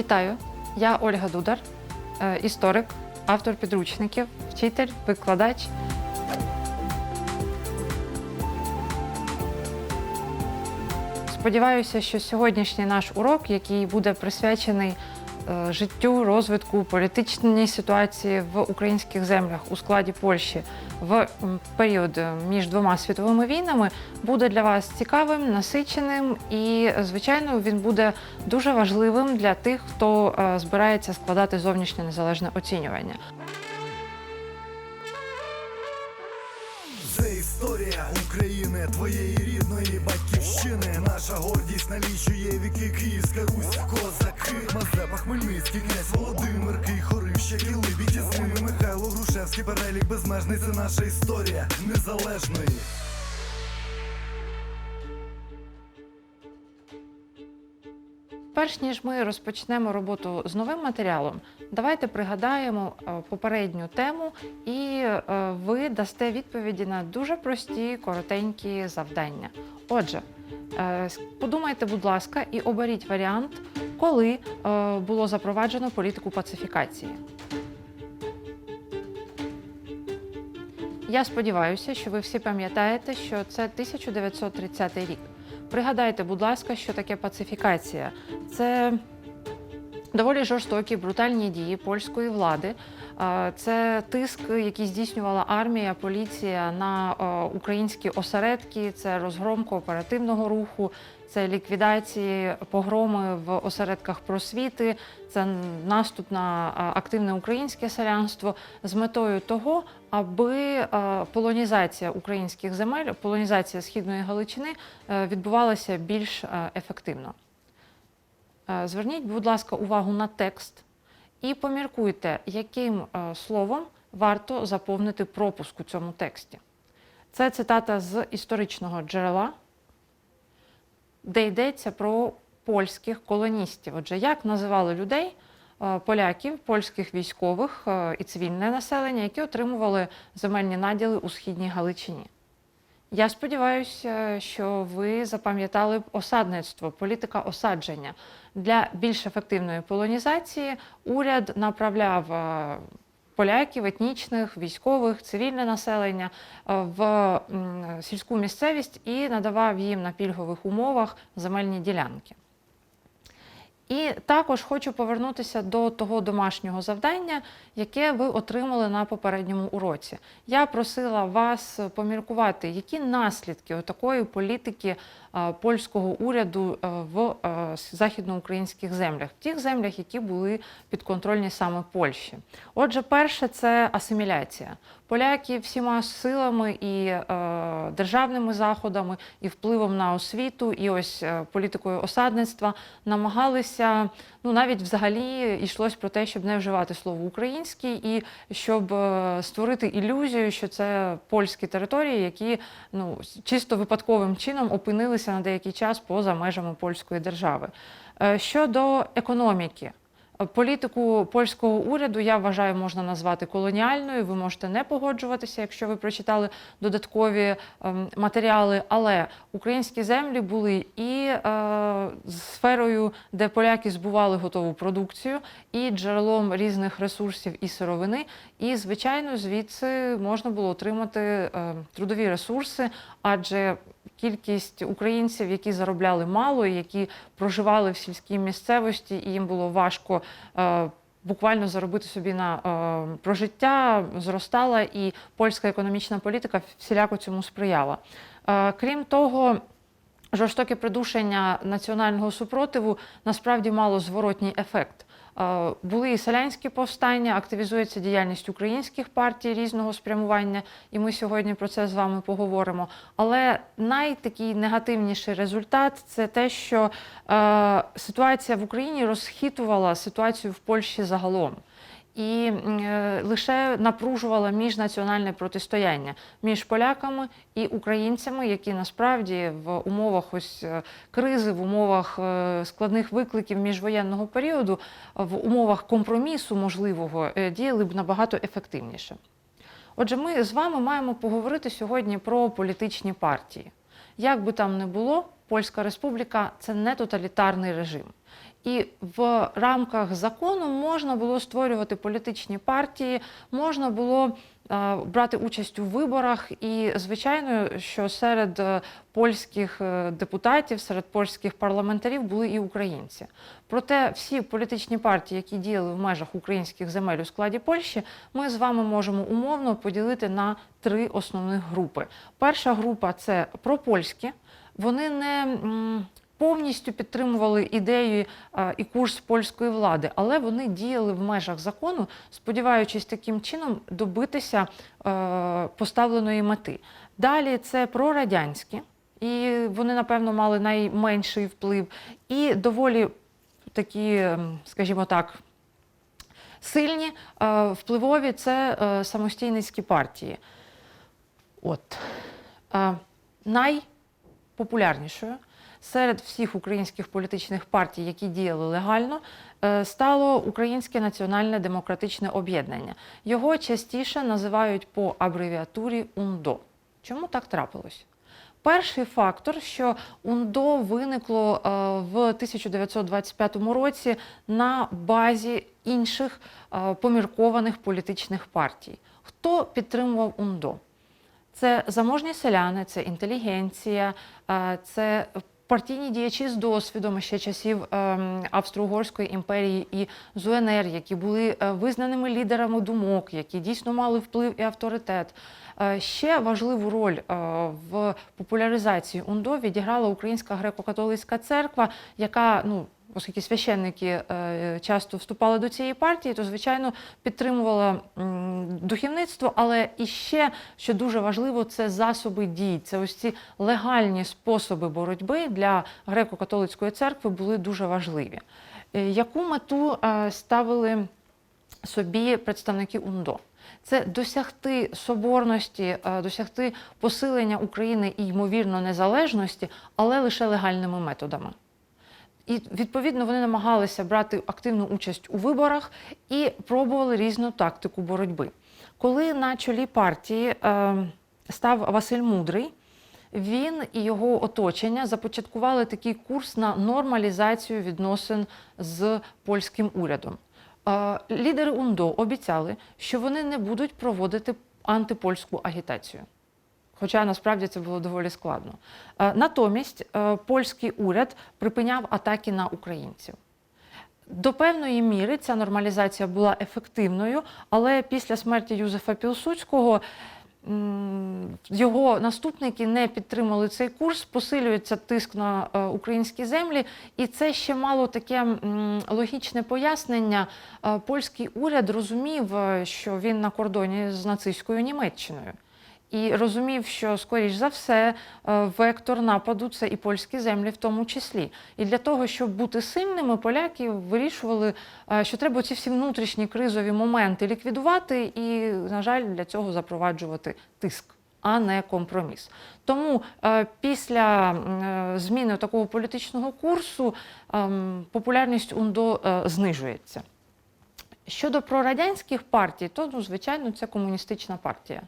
Вітаю! Я Ольга Дудар, е, історик, автор підручників, вчитель, викладач. Сподіваюся, що сьогоднішній наш урок, який буде присвячений життю, розвитку, політичній ситуації в українських землях у складі Польщі в період е, між двома світовими війнами, буде для вас цікавим, насиченим і, е, звичайно, він буде дуже важливим для тих, хто е, збирається складати зовнішнє незалежне оцінювання. Це історія України, твоєї рідної батьківщини. Наша гордість налічує віки Київська Русь, козаки, Мазепа, Хмельницький, князь Володимир, Кий, Хорища, Кіли, Бітізними, Михайло Грушевський, перелік безмежний. Це наша історія незалежної. Перш ніж ми розпочнемо роботу з новим матеріалом, давайте пригадаємо е, попередню тему, і е, ви дасте відповіді на дуже прості, коротенькі завдання. Отже, подумайте, будь ласка, і оберіть варіант, коли е, було запроваджено політику пацифікації. Я сподіваюся, що ви всі пам'ятаєте, що це 1930 рік. Пригадайте, будь ласка, що таке пацифікація. Це доволі жорстокі, брутальні дії польської влади. Це тиск, який здійснювала армія, поліція на е, українські осередки, це розгром кооперативного руху, це ліквідації, погроми в осередках просвіти, це наступ на е, активне українське селянство з метою того, аби е, полонізація українських земель, полонізація східної Галичини е, відбувалася більш е, ефективно. Е, Зверніть, будь ласка, увагу на текст і поміркуйте, яким е, словом варто заповнити пропуск у цьому тексті. Це цитата з історичного джерела, де йдеться про польських колоністів. Отже, як називали людей, е, поляків, польських військових і цивільне населення, які отримували земельні наділи у східній Галичині. Я сподіваюся, що ви запам'ятали осадництво, політика осадження. Для більш ефективної полонізації уряд направляв е, поляків, етнічних, військових, цивільне населення е, в сільську місцевість і надавав їм на пільгових умовах земельні ділянки. І також хочу повернутися до того домашнього завдання, яке ви отримали на попередньому уроці. Я просила вас поміркувати, які наслідки такої політики польського уряду е, в е, західноукраїнських землях, в тих землях, які були підконтрольні саме Польщі. Отже, перше це асиміляція. Поляки всіма силами і е, державними заходами, і впливом на освіту, і ось е, політикою осадництва намагалися, ну навіть взагалі йшлось про те, щоб не вживати слово український, і щоб е, створити ілюзію, що це польські території, які ну чисто випадковим чином опинилися на деякий час поза межами польської держави. Е, Щодо економіки. Політику польського уряду я вважаю, можна назвати колоніальною. Ви можете не погоджуватися, якщо ви прочитали додаткові ем, матеріали. Але українські землі були і е, сферою, де поляки збували готову продукцію, і джерелом різних ресурсів і сировини. І, звичайно, звідси можна було отримати е, трудові ресурси, адже кількість українців, які заробляли мало, які проживали в сільській місцевості, і їм було важко е, буквально заробити собі на е, прожиття, зростала, і польська економічна політика всіляко цьому сприяла. Е, крім того, жорстоке придушення національного супротиву насправді мало зворотній ефект. Були і селянські повстання, активізується діяльність українських партій різного спрямування, і ми сьогодні про це з вами поговоримо. Але найтакий негативніший результат це те, що е, ситуація в Україні розхитувала ситуацію в Польщі загалом. І е, лише напружувала міжнаціональне протистояння між поляками і українцями, які насправді в умовах ось е, кризи, в умовах е, складних викликів міжвоєнного періоду, в умовах компромісу можливого діяли б набагато ефективніше. Отже, ми з вами маємо поговорити сьогодні про політичні партії. Як би там не було, Польська Республіка це не тоталітарний режим. І в рамках закону можна було створювати політичні партії, можна було е, брати участь у виборах. І, звичайно, що серед е, польських е, депутатів, серед польських парламентарів були і українці. Проте всі політичні партії, які діяли в межах українських земель у складі Польщі, ми з вами можемо умовно поділити на три основних групи. Перша група це пропольські. Вони не повністю підтримували ідею і курс польської влади, але вони діяли в межах закону, сподіваючись таким чином добитися е, поставленої мети. Далі це прорадянські, і вони, напевно, мали найменший вплив, і доволі такі, ем, скажімо так, сильні, е, впливові це е, самостійницькі партії. От. Найпопулярнішою серед всіх українських політичних партій, які діяли легально, е, стало Українське національне демократичне об'єднання. Його частіше називають по абревіатурі УНДО. Чому так трапилось? Перший фактор, що УНДО виникло е, в 1925 році на базі інших е, поміркованих політичних партій. Хто підтримував УНДО? Це заможні селяни, це інтелігенція, це партійні діячі з досвідом ще часів ем, Австро-Угорської імперії і ЗУНР, які були е, визнаними лідерами думок, які дійсно мали вплив і авторитет. Е, Ще важливу роль е, в популяризації УНДО відіграла Українська греко-католицька церква, яка ну. Оскільки священники е, часто вступали до цієї партії, то звичайно підтримувала духовництво, але і ще, що дуже важливо, це засоби дій. Це ось ці легальні способи боротьби для греко-католицької церкви були дуже важливі. Е, Яку мету е, ставили собі представники УНДО? Це досягти соборності, досягти посилення України і ймовірно незалежності, але лише легальними методами. І відповідно вони намагалися брати активну участь у виборах і пробували різну тактику боротьби. Коли на чолі партії е, став Василь Мудрий, він і його оточення започаткували такий курс на нормалізацію відносин з польським урядом. Е, лідери УНДО обіцяли, що вони не будуть проводити антипольську агітацію. Хоча насправді це було доволі складно. Е, Натомість е, польський уряд припиняв атаки на українців. До певної міри ця нормалізація була ефективною, але після смерті Юзефа Пілсудського його наступники не підтримали цей курс, посилюється тиск на е, українські землі, і це ще мало таке логічне пояснення. Польський уряд розумів, що він на кордоні з нацистською Німеччиною. І розумів, що скоріш за все е, вектор нападу це і польські землі в тому числі. І для того, щоб бути сильними, поляки вирішували, е, що треба ці всі внутрішні кризові моменти ліквідувати, і, на жаль, для цього запроваджувати тиск. А не компроміс. Тому е, після е, зміни такого політичного курсу ем, популярність УНДО е, знижується. Щодо прорадянських партій, то ну, звичайно це комуністична партія.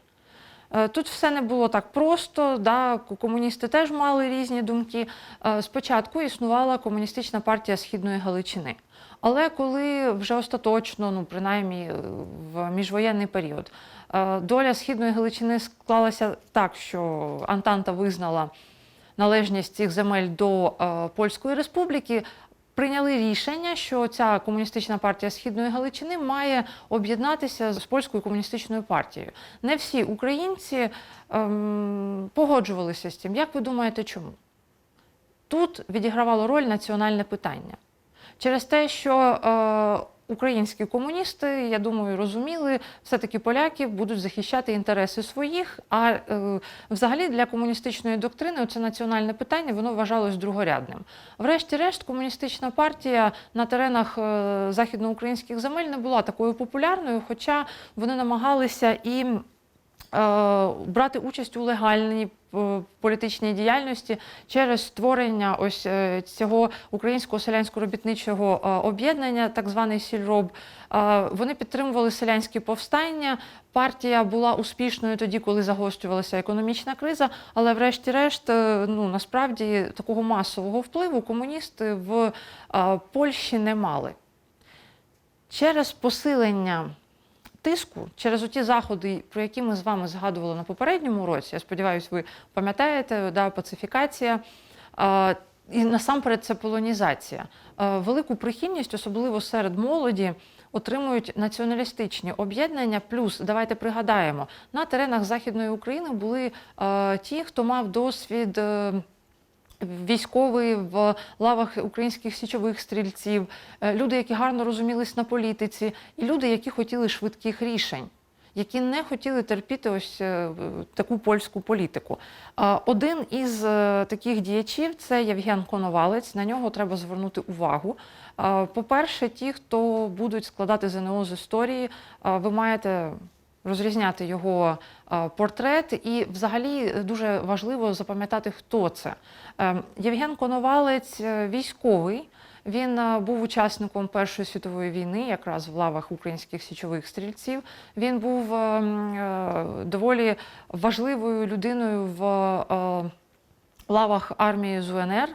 Е, Тут все не було так просто. Да? Комуністи теж мали різні думки. Е, Спочатку існувала комуністична партія Східної Галичини. Але коли вже остаточно, ну принаймні е, в міжвоєнний період, доля Східної Галичини склалася так, що Антанта визнала належність цих земель до е, Польської республіки, прийняли рішення, що ця комуністична партія Східної Галичини має об'єднатися з польською комуністичною партією. Не всі українці ем, погоджувалися з цим. Як ви думаєте, чому? Тут відігравало роль національне питання. Через те, що е, українські комуністи, я думаю, розуміли, все-таки поляки будуть захищати інтереси своїх. А е, взагалі для комуністичної доктрини це національне питання воно вважалось другорядним. Врешті-решт, комуністична партія на теренах е, західноукраїнських земель не була такою популярною, хоча вони намагалися і брати участь у легальній е, політичній діяльності через створення ось е, цього українського селянсько-робітничого е, об'єднання, так званий сільроб. Е, Вони підтримували селянські повстання. Партія була успішною тоді, коли загострювалася економічна криза, але врешті-решт, е, ну насправді такого масового впливу комуністи в е, Польщі не мали. Через посилення тиску, через оті заходи, про які ми з вами згадували на попередньому році, я сподіваюся, ви пам'ятаєте, да, пацифікація. е, І насамперед це полонізація. Е, Велику прихильність, особливо серед молоді, отримують націоналістичні об'єднання. Плюс давайте пригадаємо, на теренах Західної України були е, ті, хто мав досвід. Військовий в лавах українських січових стрільців, е, люди, які гарно розумілись на політиці, і люди, які хотіли швидких рішень, які не хотіли терпіти ось е, таку польську політику. Один із е, таких діячів це Євген Коновалець. На нього треба звернути увагу. По-перше, ті, хто будуть складати ЗНО з історії, ви маєте розрізняти його е, портрет, і взагалі дуже важливо запам'ятати, хто це. Е, Євген Коновалець е, військовий. Він е, був учасником Першої світової війни, якраз в лавах українських січових стрільців. Він був е, м, е, доволі важливою людиною в е, лавах армії ЗУНР.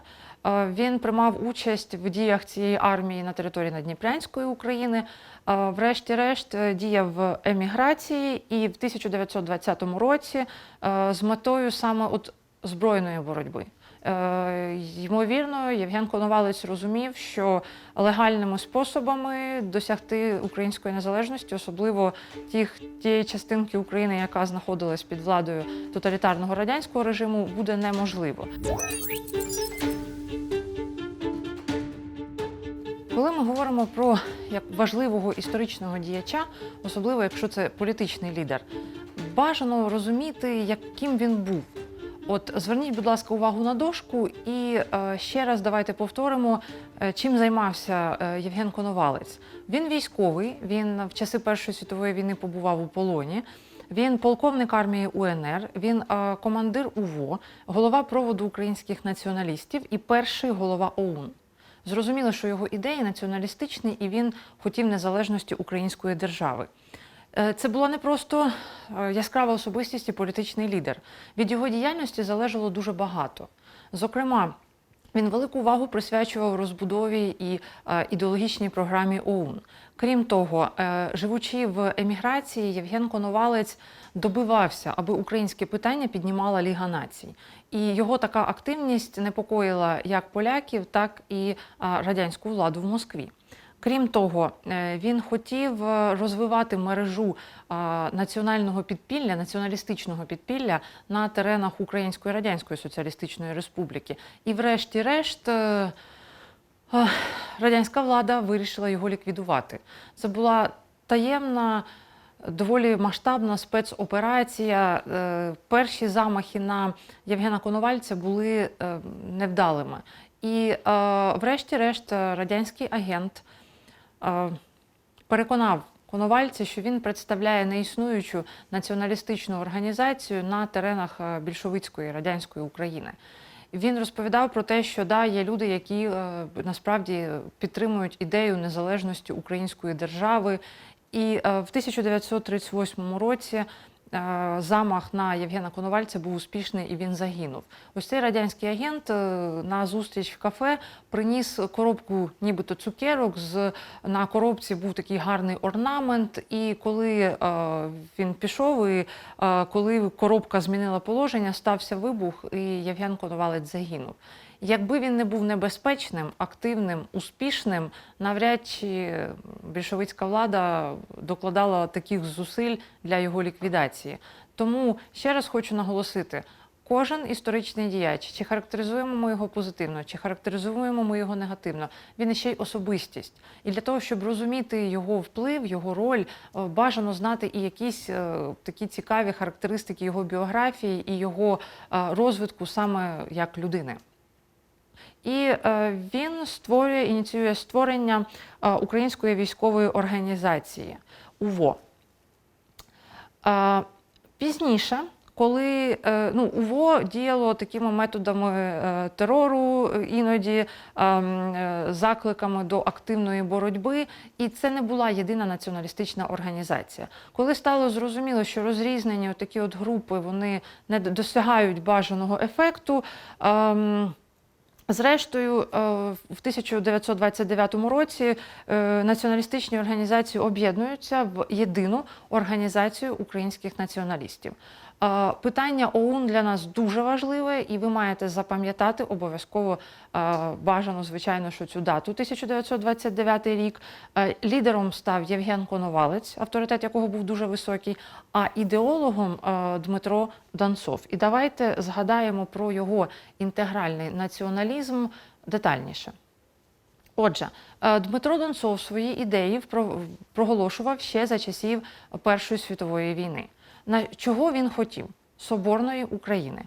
Е, Він приймав участь в діях цієї армії на території Надніпрянської України. Е, Врешті-решт е, діяв в еміграції і в 1920 році з метою саме от збройної боротьби. Ймовірно, Євген Коновалець розумів, що легальними способами досягти української незалежності, особливо тих тієї частинки України, яка знаходилась під владою тоталітарного радянського режиму, буде неможливо. Коли ми говоримо про як важливого історичного діяча, особливо якщо це політичний лідер, бажано розуміти, яким він був. От зверніть, будь ласка, увагу на дошку, і е, ще раз давайте повторимо, е, чим займався е, Євген Коновалець. Він військовий, він в часи Першої світової війни побував у полоні. Він полковник армії УНР, він е, командир УВО, голова проводу українських націоналістів і перший голова ОУН. Зрозуміло, що його ідеї націоналістичні, і він хотів незалежності української держави. Е, Це була не просто е, яскрава особистість і політичний лідер. Від його діяльності залежало дуже багато. Зокрема, він велику увагу присвячував розбудові і е, ідеологічній програмі ОУН. Крім того, е, живучи в еміграції, Євген Коновалець добивався, аби українське питання піднімала Ліга націй. І його така активність непокоїла як поляків, так і е, радянську владу в Москві. Крім того, е, він хотів е, розвивати мережу е, національного підпілля, націоналістичного підпілля на теренах Української Радянської Соціалістичної Республіки. І, врешті-решт, радянська влада вирішила його ліквідувати. Це була таємна. Доволі масштабна спецоперація. Перші замахи на Євгена Коновальця були невдалими. І, врешті-решт, радянський агент переконав Коновальця, що він представляє неіснуючу націоналістичну організацію на теренах е, більшовицької радянської України. Він розповідав про те, що да, є люди, які е, насправді підтримують ідею незалежності української держави. І е, в 1938 році замах на Євгена Коновальця був успішний і він загинув. Ось цей радянський агент е, на зустріч в кафе приніс коробку, нібито цукерок. З на коробці був такий гарний орнамент. І коли е, він пішов, і е, коли коробка змінила положення, стався вибух, і Євген Коновалець загинув. Якби він не був небезпечним, активним, успішним, навряд чи більшовицька влада докладала таких зусиль для його ліквідації. Тому ще раз хочу наголосити. Кожен історичний діяч, чи характеризуємо ми його позитивно, чи характеризуємо ми його негативно, він іще й особистість. І для того, щоб розуміти його вплив, його роль, е, бажано знати і якісь е, такі цікаві характеристики його біографії і його е, розвитку саме як людини. І він створює, ініціює створення української військової організації УВО. Пізніше, коли е, ну, УВО діяло такими методами е, терору, е, іноді закликами до активної боротьби, і це не була єдина націоналістична організація. Коли стало зрозуміло, що розрізнені такі от групи вони не досягають бажаного ефекту. Зрештою, е, в 1929 році е, націоналістичні організації об'єднуються в єдину організацію українських націоналістів. Питання ОУН для нас дуже важливе, і ви маєте запам'ятати обов'язково бажано, звичайно, що цю дату 1929 рік. Лідером став Євген Коновалець, авторитет якого був дуже високий, а ідеологом Дмитро Донцов. І давайте згадаємо про його інтегральний націоналізм детальніше. Отже, Дмитро Донцов свої ідеї проголошував ще за часів Першої світової війни. На чого він хотів? Соборної України.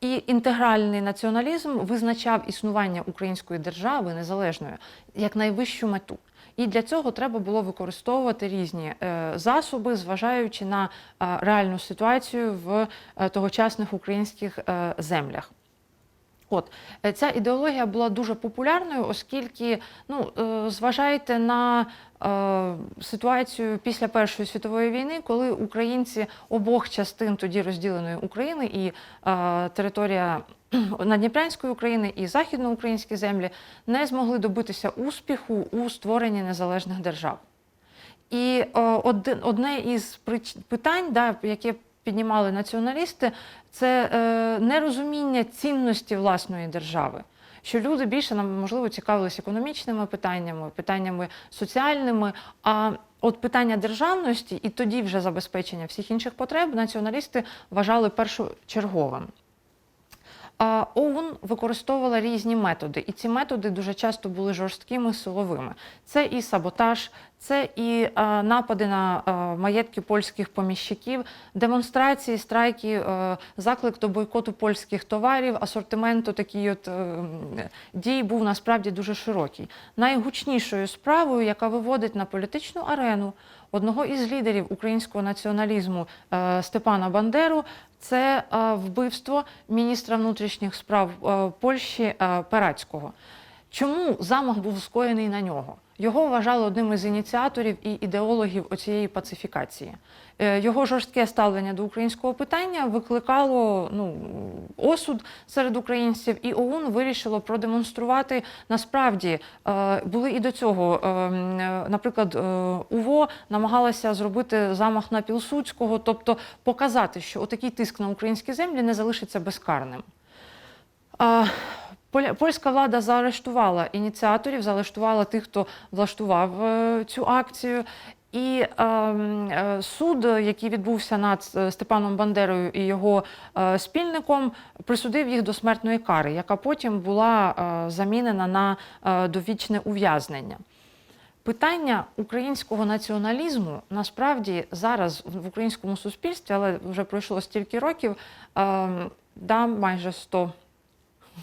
І інтегральний націоналізм визначав існування української держави незалежною як найвищу мету. І для цього треба було використовувати різні е, засоби, зважаючи на реальну ситуацію в е, тогочасних українських е, землях. От е, ця ідеологія була дуже популярною, оскільки ну е, зважайте на е, ситуацію після Першої світової війни, коли українці обох частин тоді розділеної України і е, територія Надніпрянської України і західноукраїнські землі не змогли добитися успіху у створенні незалежних держав. І е, одне із питань, да, яке піднімали націоналісти, це е, нерозуміння цінності власної держави. Що люди більше нам можливо цікавилися економічними питаннями, питаннями соціальними. А от питання державності і тоді вже забезпечення всіх інших потреб націоналісти вважали першочерговим. ОУН використовувала різні методи, і ці методи дуже часто були жорсткими силовими. Це і саботаж, це і е, напади на е, маєтки польських поміщиків, демонстрації, страйки, е, заклик до бойкоту польських товарів, асортименту такий от дій був насправді дуже широкий. Найгучнішою справою, яка виводить на політичну арену одного із лідерів українського націоналізму е, Степана Бандеру, це е, вбивство міністра внутрішніх справ е, Польщі Перацького. Чому замах був скоєний на нього? Його вважали одним із ініціаторів і ідеологів оцієї пацифікації. Е, Його жорстке ставлення до українського питання викликало ну, осуд серед українців, і ОУН вирішило продемонструвати насправді е, були і до цього. е, Наприклад, УВО намагалася зробити замах на Пілсудського, тобто показати, що отакий тиск на українські землі не залишиться безкарним. Польська влада заарештувала ініціаторів, заарештувала тих, хто влаштував е, цю акцію. І е, е, суд, який відбувся над е, Степаном Бандерою і його е, спільником, присудив їх до смертної кари, яка потім була е, замінена на е, довічне ув'язнення. Питання українського націоналізму насправді зараз в українському суспільстві, але вже пройшло стільки років, е, да, майже 100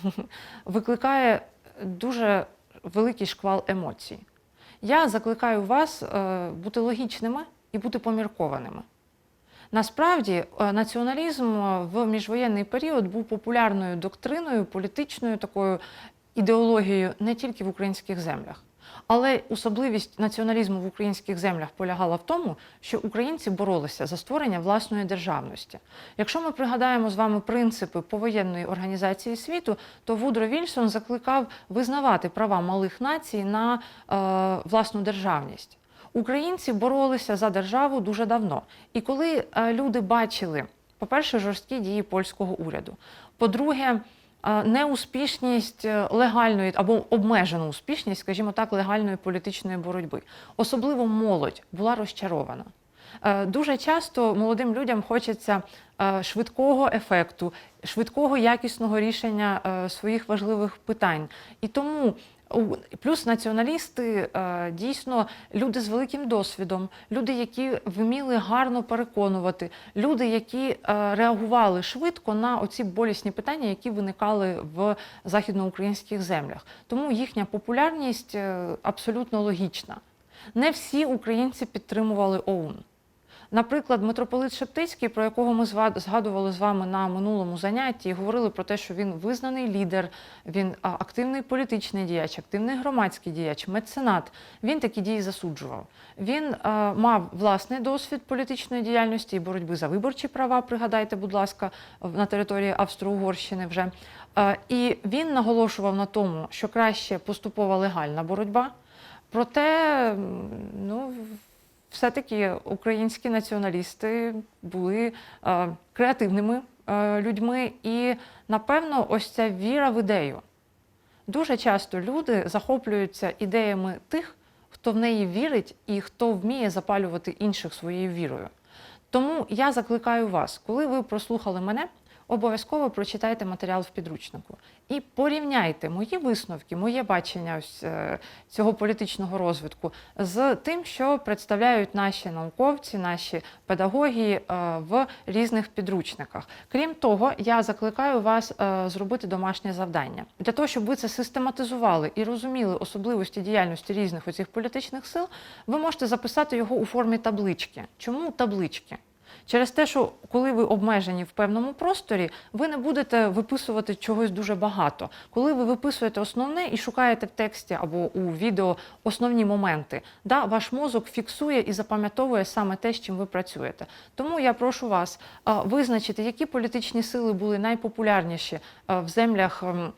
викликає дуже великий шквал емоцій. Я закликаю вас е, бути логічними і бути поміркованими. Насправді, е, націоналізм е, в міжвоєнний період був популярною доктриною, політичною такою ідеологією не тільки в українських землях. Але особливість націоналізму в українських землях полягала в тому, що українці боролися за створення власної державності. Якщо ми пригадаємо з вами принципи повоєнної організації світу, то Вудро Вільсон закликав визнавати права малих націй на е, власну державність. Українці боролися за державу дуже давно. І коли е, люди бачили, по-перше, жорсткі дії польського уряду, по-друге, неуспішність е, легальної або обмежену успішність, скажімо так, легальної політичної боротьби, особливо молодь була розчарована. Е, Дуже часто молодим людям хочеться е, швидкого ефекту, швидкого якісного рішення своїх важливих питань. І тому плюс націоналісти е, дійсно люди з великим досвідом, люди, які вміли гарно переконувати, люди, які е, реагували швидко на оці болісні питання, які виникали в західноукраїнських землях. Тому їхня популярність е, абсолютно логічна. Не всі українці підтримували ОУН. Наприклад, митрополит Шептицький, про якого ми згадували з вами на минулому занятті, говорили про те, що він визнаний лідер, він активний політичний діяч, активний громадський діяч, меценат. Він такі дії засуджував. Він а, мав власний досвід політичної діяльності і боротьби за виборчі права. Пригадайте, будь ласка, на території Австро-Угорщини вже. Е, І він наголошував на тому, що краще поступова легальна боротьба. Проте, ну, все-таки українські націоналісти були е, креативними е, людьми, і напевно, ось ця віра в ідею. Дуже часто люди захоплюються ідеями тих, хто в неї вірить і хто вміє запалювати інших своєю вірою. Тому я закликаю вас, коли ви прослухали мене, обов'язково прочитайте матеріал в підручнику і порівняйте мої висновки, моє бачення е, цього політичного розвитку з тим, що представляють наші науковці, наші педагоги е, в різних підручниках. Крім того, я закликаю вас е, зробити домашнє завдання для того, щоб ви це систематизували і розуміли особливості діяльності різних оцих політичних сил. Ви можете записати його у формі таблички. Чому таблички? Через те, що коли ви обмежені в певному просторі, ви не будете виписувати чогось дуже багато. Коли ви виписуєте основне і шукаєте в тексті або у відео основні моменти, да, ваш мозок фіксує і запам'ятовує саме те, з чим ви працюєте. Тому я прошу вас визначити, які політичні сили були найпопулярніші в землях. ем,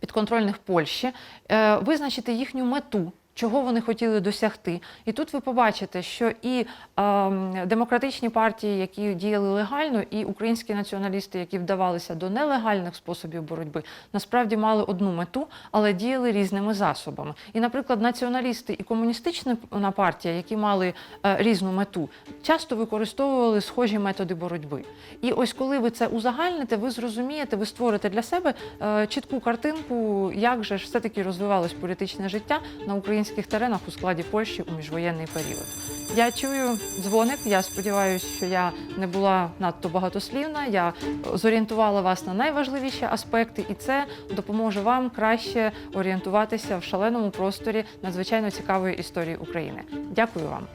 підконтрольних Польщі, е, визначити їхню мету. Чого вони хотіли досягти, і тут ви побачите, що і ем, демократичні партії, які діяли легально, і українські націоналісти, які вдавалися до нелегальних способів боротьби, насправді мали одну мету, але діяли різними засобами. І, наприклад, націоналісти і комуністична партія, які мали е, різну мету, часто використовували схожі методи боротьби. І ось коли ви це узагальните, ви зрозумієте, ви створите для себе е, чітку картинку, як же ж все-таки розвивалось політичне життя на українських теренах у складі Польщі у міжвоєнний період. Я чую дзвоник. Я сподіваюся, що я не була надто багатослівна. Я зорієнтувала вас на найважливіші аспекти, і це допоможе вам краще орієнтуватися в шаленому просторі надзвичайно цікавої історії України. Дякую вам.